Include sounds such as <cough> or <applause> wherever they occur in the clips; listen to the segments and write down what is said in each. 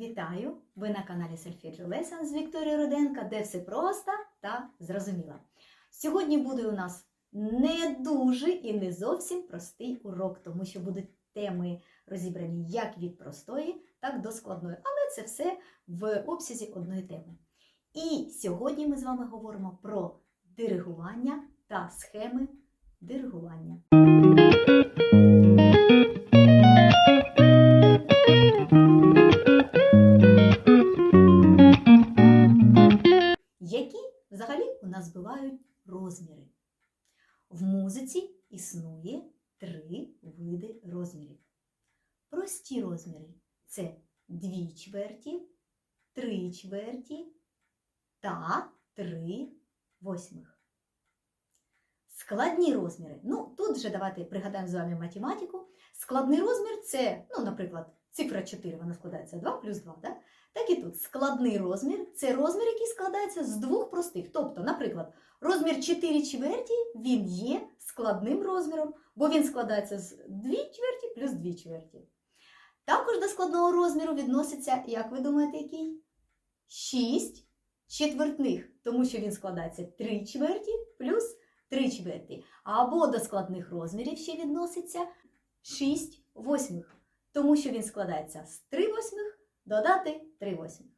Вітаю! Ви на каналі Сольфеджо Lesson з Вікторією Руденка, де все просто та зрозуміло. Сьогодні буде у нас не дуже і не зовсім простий урок, тому що будуть теми розібрані як від простої, так до складної. Але це все в обсязі одної теми. І сьогодні ми з вами говоримо про диригування та схеми диригування. Розміри? В музиці існує три види розмірів. Прості розміри це дві чверті, три чверті та три восьмих. Складні розміри. Ну, тут вже давайте пригадаємо з вами математику. Складний розмір це, ну, наприклад, цифра 4, вона складається 2 плюс 2. Да? Так і тут складний розмір це розмір, який складається з двох простих. Тобто, наприклад, розмір 4 чверті він є складним розміром, бо він складається з 2 чверті плюс 2 чверті. Також до складного розміру відноситься, як ви думаєте, який? 6 четвертних, тому що він складається 3 чверті плюс 3 чверті. Або до складних розмірів ще відноситься 6 восьмих, тому що він складається з 3 восьмих додати 3 восьмих.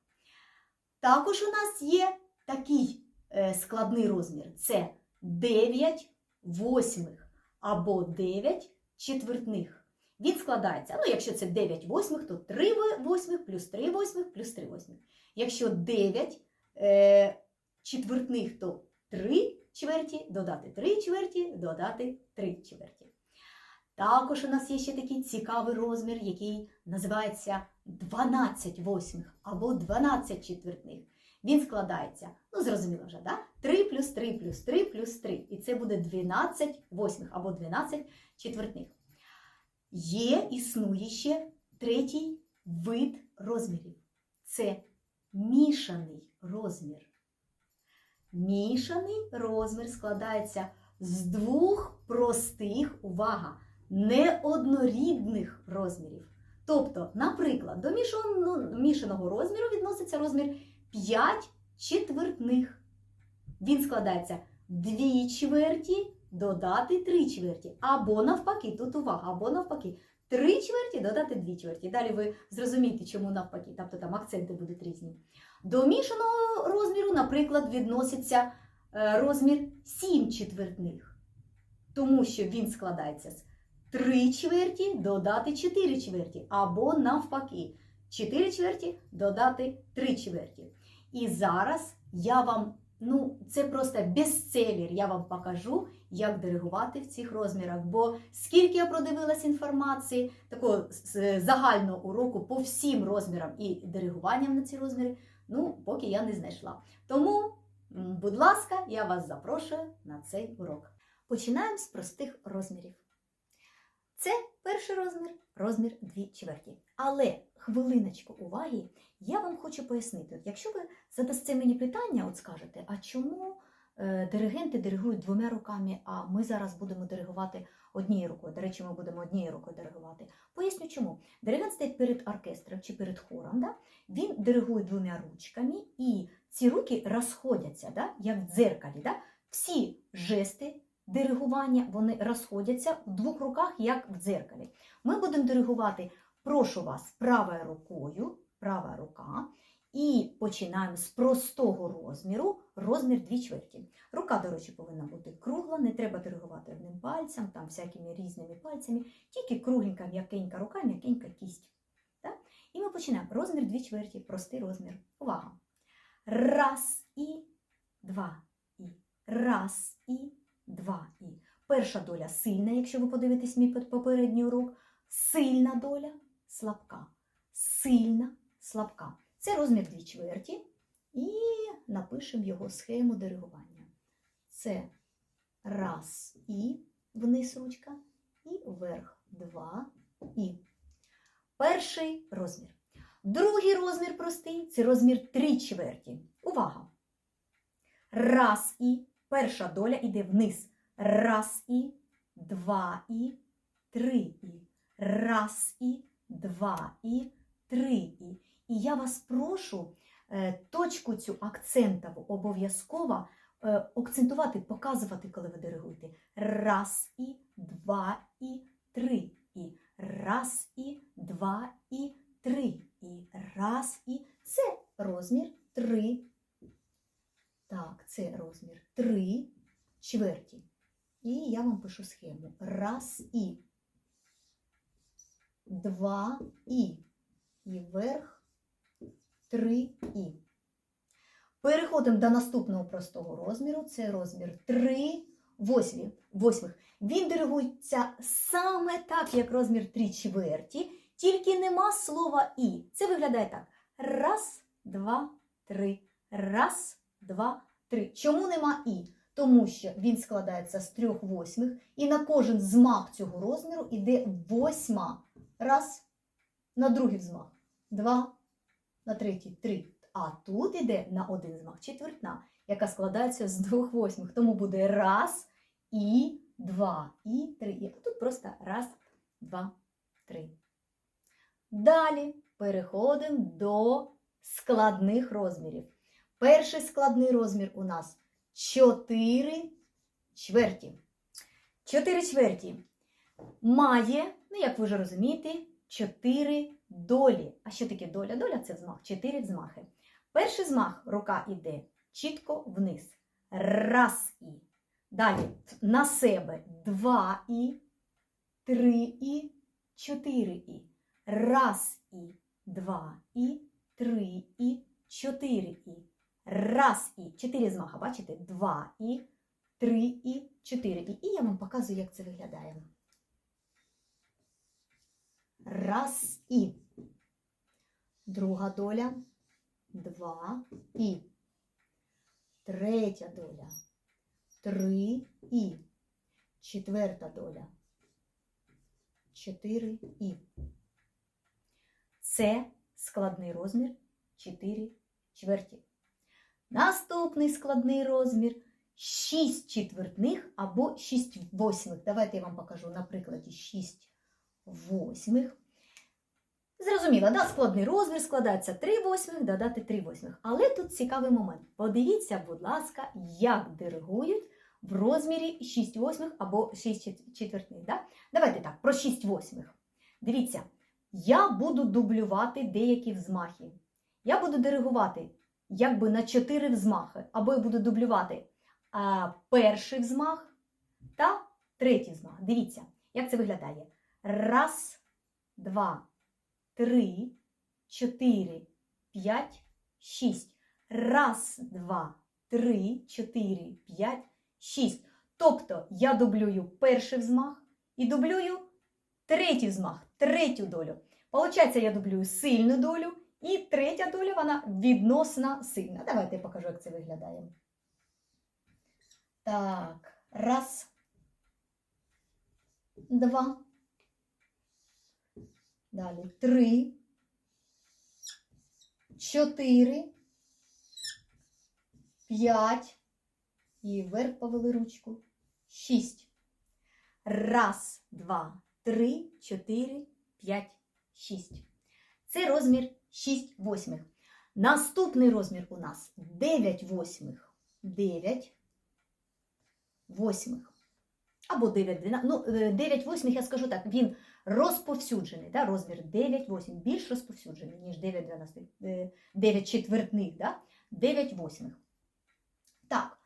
Також у нас є такий складний розмір це 9 восьмих або 9 четвертних. Він складається, ну, якщо це 9 восьмих, то 3 восьмих плюс 3 восьмих плюс 3 восьмих. Якщо 9 е, четвертних, то 3 чверті, додати 3 чверті, додати 3 чверті. Також у нас є ще такий цікавий розмір, який називається 12 восьмих або 12 четвертних. Він складається, ну зрозуміло вже, да? 3 плюс 3 плюс 3 плюс 3. І це буде 12 восьмих або 12 четвертних. Є, існує ще третій вид розмірів. Це мішаний розмір. Мішаний розмір складається з двох простих, увага, неоднорідних розмірів. Тобто, наприклад, до мішаного, мішаного розміру відноситься розмір 5 четвертних. Він складається 2 чверті додати 3 чверті. Або навпаки, тут увага, або навпаки. 3 чверті додати 2 чверті. Далі ви зрозумієте, чому навпаки, тобто там акценти будуть різні. До мішаного розміру, наприклад, відноситься е, розмір 7 четвертних, тому що він складається з 3 чверті додати 4 чверті, або навпаки, 4 чверті додати 3 чверті. І зараз я вам, ну, це просто бестселер, я вам покажу, як диригувати в цих розмірах. Бо скільки я продивилась інформації, такого загального уроку по всім розмірам і диригуванням на ці розміри, ну, поки я не знайшла. Тому, будь ласка, я вас запрошую на цей урок. Починаємо з простих розмірів. Це перший розмір, розмір 2 чверті. Але хвилиночку уваги, я вам хочу пояснити. Якщо ви задасте мені питання, от скажете, а чому е, диригенти диригують двома руками, а ми зараз будемо диригувати однією рукою. До речі, ми будемо однією рукою диригувати. Поясню чому. Диригент стоїть перед оркестром чи перед хором, да? він диригує двома ручками, і ці руки розходяться, да? як в дзеркалі. Да? Всі жести диригування вони розходяться в двох руках, як в дзеркалі. Ми будемо диригувати, прошу вас, правою рукою, права рука. І починаємо з простого розміру, розмір 2 чверті. Рука, до речі, повинна бути кругла, не треба диригувати одним пальцем, там всякими різними пальцями, тільки кругленька, м'якенька рука, м'якенька кість. Так? І ми починаємо. Розмір 2 чверті, простий розмір. Увага! Раз і два і. Раз і два і. Перша доля сильна, якщо ви подивитесь мій попередній урок. Сильна доля слабка. Сильна, слабка. Це розмір 2 чверті. І напишемо його схему диригування. Це раз і вниз ручка, і вверх два і. Перший розмір. Другий розмір простий це розмір 3 чверті. Увага! Раз і. Перша доля йде вниз. Раз і, два і, три і. Раз і, два і, три і. І я вас прошу е, точку цю акцентову обов'язково е, акцентувати, показувати, коли ви диригуєте. Раз і два і три. І раз і два і три. І раз і це розмір три. Так, це розмір три чверті. І я вам пишу схему. Раз і. Два і. І вверх три і. Переходимо до наступного простого розміру. Це розмір 3 восьмі, восьмих. Він диригується саме так, як розмір 3 чверті, тільки нема слова і. Це виглядає так. Раз, два, три. Раз, два, три. Чому нема і? Тому що він складається з трьох восьмих, і на кожен змах цього розміру йде восьма. Раз, на другий взмах. Два, на третій, три. А тут іде на один змах четвертна, яка складається з двох восьмих. Тому буде раз і два, і три. І тут просто раз, два, три. Далі переходимо до складних розмірів. Перший складний розмір у нас 4 чверті. 4 чверті має, ну як ви вже розумієте, 4 долі. А що таке доля? Доля це взмах, 4 взмахи. Перший змах рука йде чітко вниз. Раз і. Далі на себе два і, три і, чотири і. Раз і, два і, три і, чотири і. Раз і. Чотири змаха, бачите? Два і, три і, чотири і. І я вам показую, як це виглядає. Раз і. Друга доля. Два і. Третя доля. Три і. Четверта доля. Чотири і. Це складний розмір 4 чверті. Наступний складний розмір 6 четвертних або 6 восьмих. Давайте я вам покажу на прикладі 6 восьмих. Зрозуміло, да? складний розмір складається 3 восьмих, додати 3 восьмих. Але тут цікавий момент. Подивіться, будь ласка, як диригують в розмірі 6 восьмих або 6 четвертних. Да? Давайте так, про 6 восьмих. Дивіться, я буду дублювати деякі взмахи. Я буду диригувати якби на 4 взмахи, або я буду дублювати а, перший взмах та третій взмах. Дивіться, як це виглядає. Раз, два, три, чотири, п'ять, шість. Раз, два, три, чотири, п'ять, шість. Тобто я дублюю перший взмах і дублюю третій взмах, третю долю. Получається, я дублюю сильну долю, і третя доля вона відносно сильна. Давайте я покажу, як це виглядає. Так, раз, два. Далі три, чотири, п'ять. І вверх повели ручку. Шість. Раз, два, три, чотири, п'ять, шість. Це розмір 6 восьмих. Наступний розмір у нас 9 восьмих. 9 восьмих. Або 9 12. Ну, 9 восьмих, я скажу так, він розповсюджений. Да? Розмір 9 восьмих. Більш розповсюджений, ніж 9 12, 9 четвертних. Да? 9 восьмих. Так.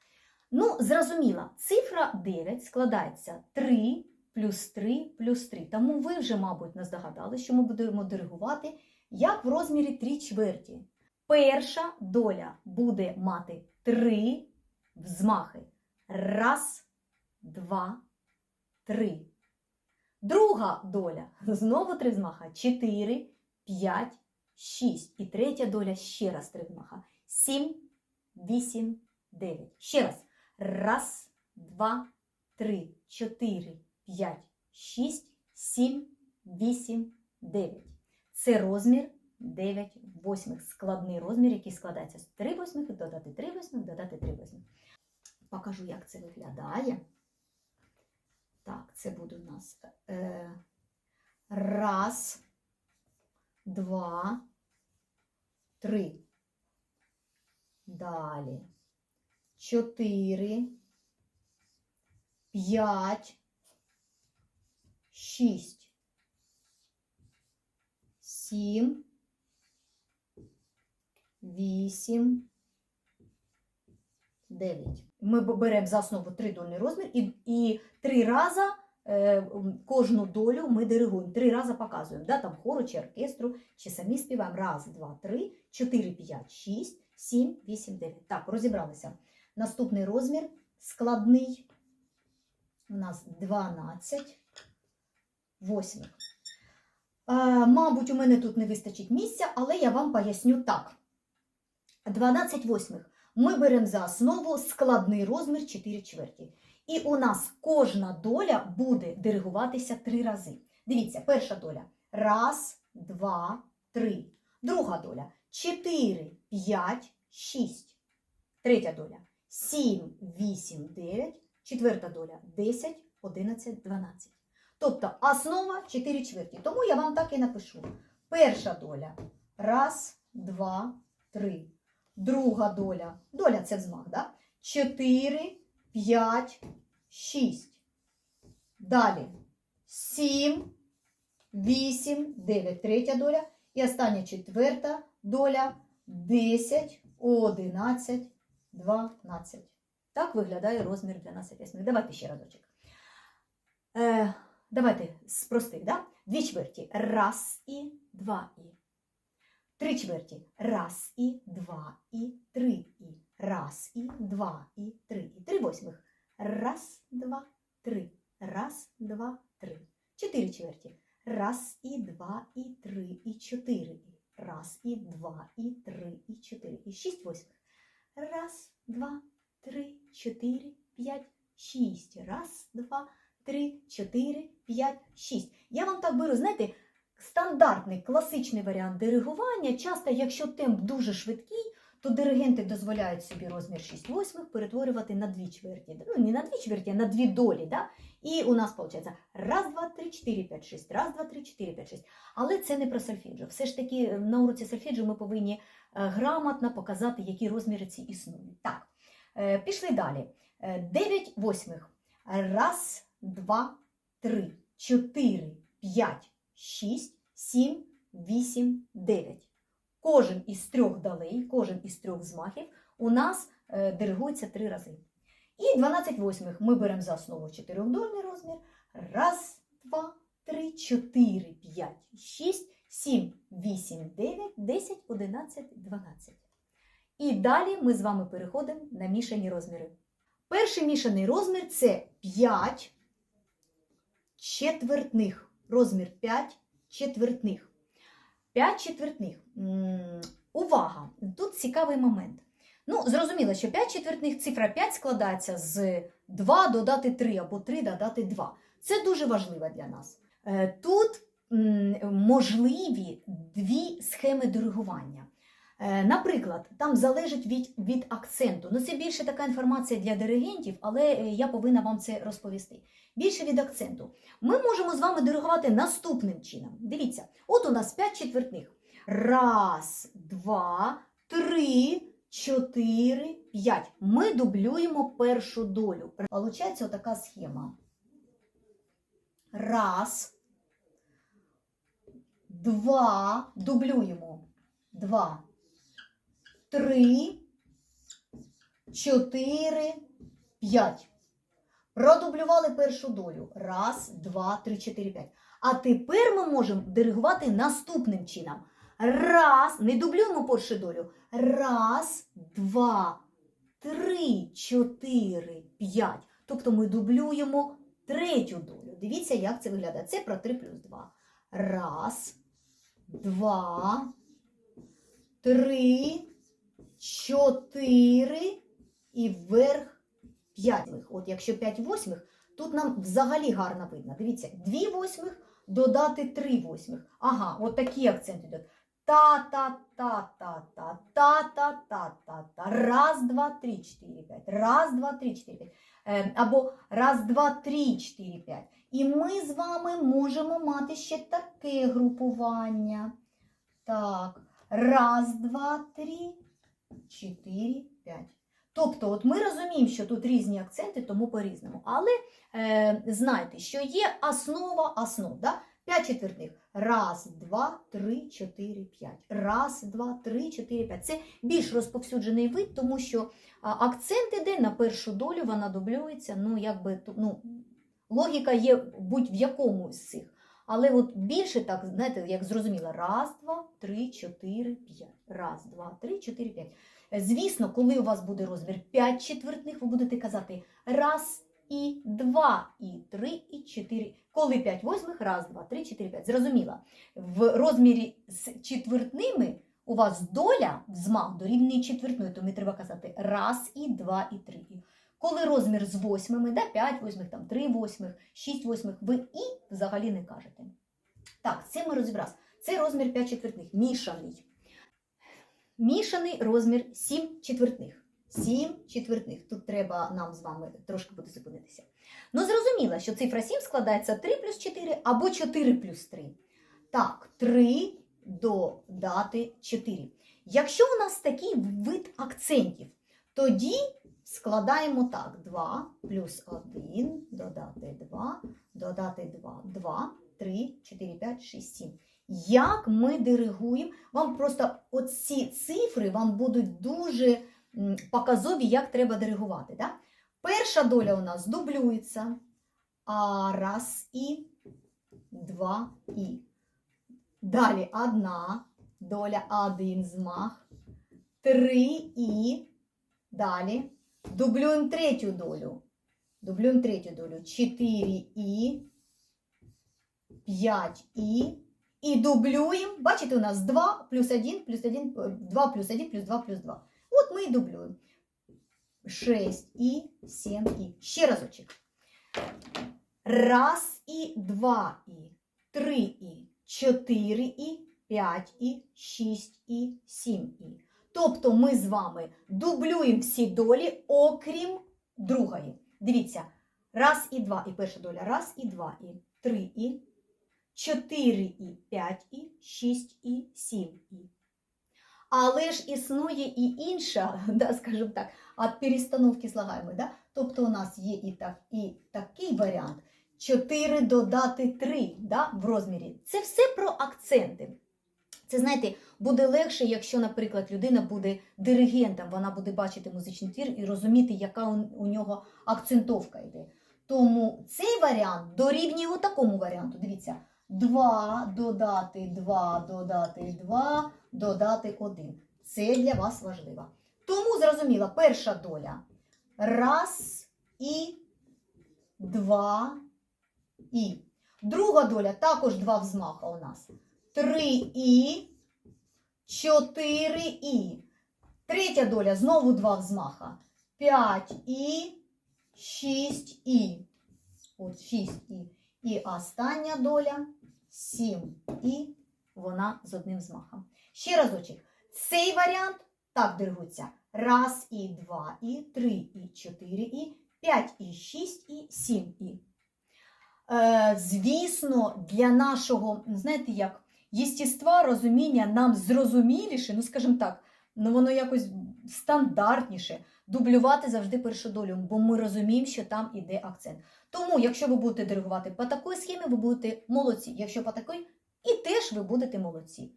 Ну, зрозуміло, цифра 9 складається 3 плюс 3 плюс 3. Тому ви вже, мабуть, не здогадали, що ми будемо диригувати як в розмірі 3 чверті. Перша доля буде мати 3 взмахи. Раз, два, три. Друга доля знову 3 взмаха. 4, 5, 6. І третя доля ще раз 3 взмаха. 7, 8, 9. Ще раз. Раз, два, три, чотири, п'ять, шість, сім, вісім, дев'ять. Це розмір 9 восьмих. Складний розмір, який складається з 3 восьмих, додати 3 восьмих, додати 3 восьмих. Покажу, як це виглядає. Так, це буде у нас е, раз, два, 3. Далі. 4. 5. 6. 7. 8. 9. Ми беремо за основу тридольний розмір і, і три рази е, кожну долю ми диригуємо. Три рази показуємо. Да, там хору чи оркестру, чи самі співаємо. Раз, два, три, чотири, п'ять, шість, сім, вісім, дев'ять. Так, розібралися. Наступний розмір складний. У нас 12 восьмих. Е, мабуть, у мене тут не вистачить місця, але я вам поясню так. 12 восьмих ми беремо за основу складний розмір 4 чверті. І у нас кожна доля буде диригуватися три рази. Дивіться, перша доля. Раз, два, три. Друга доля. 4, 5, 6. Третя доля. 7, 8, 9. Четверта доля. 10, 11, 12. Тобто основа 4 чверті. Тому я вам так і напишу. Перша доля. Раз, два, три. Друга доля. Доля це взмах, да? 4, 5, 6. Далі 7, 8, 9. Третя доля. І остання четверта доля 10, 11, 12. Так виглядає розмір 12 восьмих. Давайте ще разочок. Е, давайте з да? Дві чверті. Раз і два і. Три чверті. Раз і два і три і. Раз і два і три і. Три восьмих. Раз, два, три. Раз, два, три. Чотири чверті. Раз і два і три і чотири і. Раз і два і три і чотири і. Шість восьмих. Раз, два, три, чотири, п'ять, шість. Раз, два, три, чотири, п'ять, шість. Я вам так беру, знаєте, стандартний класичний варіант диригування. Часто, якщо темп дуже швидкий, то диригенти дозволяють собі розмір 6 восьмих перетворювати на дві чверті. Ну, не на дві чверті, а на дві долі. Да? І у нас виходить раз, два, три, чотири, п'ять, шість. Раз, два, три, чотири, п'ять, шість. Але це не про сольфеджіо. Все ж таки е, на уроці сольфеджіо ми повинні е, грамотно показати, які розміри ці існують. Так, е, пішли далі. Е, Дев'ять восьмих. Раз, два, три, чотири, п'ять, шість, сім, вісім, дев'ять. Кожен із трьох долей, кожен із трьох змахів у нас е, диригується три рази. І 12 восьмих ми беремо за основу чотирьохдольний розмір. Раз, два, три, чотири, п'ять, шість, сім, вісім, дев'ять, десять, одинадцять, дванадцять. І далі ми з вами переходимо на мішані розміри. Перший мішаний розмір це 5 четвертних. Розмір 5 четвертних. 5 четвертних. Увага! Тут цікавий момент. Ну, зрозуміло, що 5 четвертних цифра 5 складається з 2 додати 3 або 3 додати 2. Це дуже важливо для нас. Е, Тут можливі дві схеми диригування. Е, Наприклад, там залежить від, від акценту. Ну, це більше така інформація для диригентів, але е, я повинна вам це розповісти. Більше від акценту. Ми можемо з вами диригувати наступним чином. Дивіться, от у нас 5 четвертних. Раз, два, три, чотири, п'ять. Ми дублюємо першу долю. Получається отака схема. Раз, два, дублюємо. Два, три, чотири, п'ять. Продублювали першу долю. Раз, два, три, чотири, п'ять. А тепер ми можемо диригувати наступним чином. Раз, не дублюємо першу долю. Раз, два, три, чотири, п'ять. Тобто ми дублюємо третю долю. Дивіться, як це виглядає. Це про 3 плюс 2. Раз, два, три, чотири і вверх п'ять. От якщо 5 восьмих, тут нам взагалі гарно видно. Дивіться, 2 восьмих додати 3 восьмих. Ага, от такі акценти йдуть. Та-та-та-та-та, та-та-та-та-та. Раз, два, три, чотири, п'ять. Раз, два, три, чотири, п'ять. Е, Або раз, два, три, чотири, п'ять. І ми з вами можемо мати ще таке групування. Так. Раз, два, три, чотири, п'ять. Тобто, от ми розуміємо, що тут різні акценти, тому по-різному. Але е, знайте, що є основа основ. Да? П'ять четвертних. Раз, два, три, чотири, п'ять. Раз, два, три, чотири, п'ять. Це більш розповсюджений вид, тому що акцент іде на першу долю, вона дублюється. Ну, якби ну, логіка є будь-в якому з цих. Але от більше так, знаєте, як зрозуміло, раз, два, три, чотири, п'ять. Раз, два, три, чотири, п'ять. Звісно, коли у вас буде розмір 5 четвертних, ви будете казати раз і два, і три, і чотири. Коли 5 восьмих, раз, два, три, чотири, п'ять. Зрозуміло. В розмірі з четвертними у вас доля взмах дорівнює четвертної, тому треба казати раз, і два, і три. Коли розмір з восьмими, да, 5 восьмих, там 3 восьмих, 6 восьмих, ви і взагалі не кажете. Так, цим ми розібралися. Це розмір 5 четвертних, мішаний. Мішаний розмір 7 четвертних. 7 четвертних. Тут треба нам з вами трошки буде зупинитися. Ну, зрозуміло, що цифра 7 складається 3 плюс 4 або 4 плюс 3. Так, 3 додати 4. Якщо у нас такий вид акцентів, тоді складаємо так: 2 плюс 1, додати 2, додати 2, 2, 3, 4, 5, 6, 7. Як ми диригуємо, вам просто оці цифри вам будуть дуже показові, як треба диригувати. Да? Перша доля у нас дублюється. А раз і, два і. Далі одна доля, один змах, три і. Далі дублюємо третю долю. Дублюємо третю долю. Чотири і, п'ять і. І дублюємо. Бачите, у нас 2 плюс 1 плюс 1, 2 плюс 1 плюс 2 плюс 2. От ми і дублюємо. 6 і 7 і. Ще разочек. Раз і два і, три і, чотири і, п'ять і, шість і, сім і. Тобто ми з вами дублюємо всі долі, окрім другої. Дивіться, раз і два, і перша доля, раз і два і, три і, чотири і, п'ять і, шість і, сім і. Але ж існує і інша, <laughs> да, скажімо так, от перестановки слагаємо, да? Тобто у нас є і, так, і такий варіант. 4 додати 3 да, в розмірі. Це все про акценти. Це, знаєте, буде легше, якщо, наприклад, людина буде диригентом, вона буде бачити музичний твір і розуміти, яка у, нього акцентовка йде. Тому цей варіант дорівнює такому варіанту. Дивіться, 2 додати 2, додати 2, додати 1. Це для вас важливо. Тому зрозуміло, перша доля. Раз і два і. Друга доля також два взмаха у нас. Три і, чотири і. Третя доля знову два взмаха. П'ять і, шість і. От шість і. І остання доля сім і. Вона з одним взмахом. Ще разочок. Цей варіант так диригується. Раз і два і, три і, чотири і, п'ять і, шість і, сім і. Е, звісно, для нашого, знаєте як, єстіства, розуміння нам зрозуміліше, ну скажімо так, ну воно якось стандартніше дублювати завжди першу долю, бо ми розуміємо, що там іде акцент. Тому, якщо ви будете диригувати по такій схемі, ви будете молодці. Якщо по такій, і теж ви будете молодці.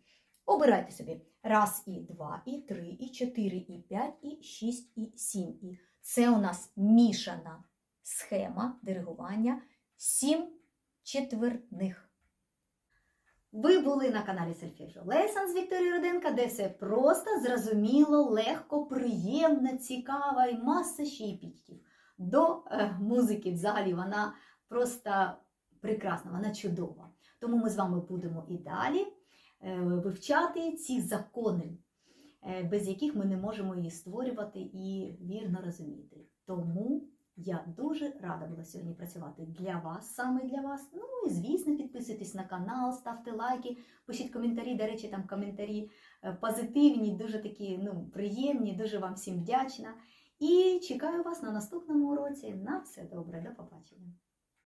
Обирайте собі раз і два, і три, і чотири, і п'ять, і шість, і сім. І це у нас мішана схема диригування сім четвертних. Ви були на каналі Сельфіджо Лесан з Вікторією Руденка, де все просто, зрозуміло, легко, приємно, цікаво і маса ще й підтів. До е, музики взагалі вона просто прекрасна, вона чудова. Тому ми з вами будемо і далі е, вивчати ці закони, е, без яких ми не можемо її створювати і вірно розуміти. Тому я дуже рада була сьогодні працювати для вас, саме для вас. Ну і звісно, підписуйтесь на канал, ставте лайки, пишіть коментарі. До речі, там коментарі е, позитивні, дуже такі ну, приємні. Дуже вам всім вдячна. І чекаю вас на наступному уроці. На все добре, до побачення.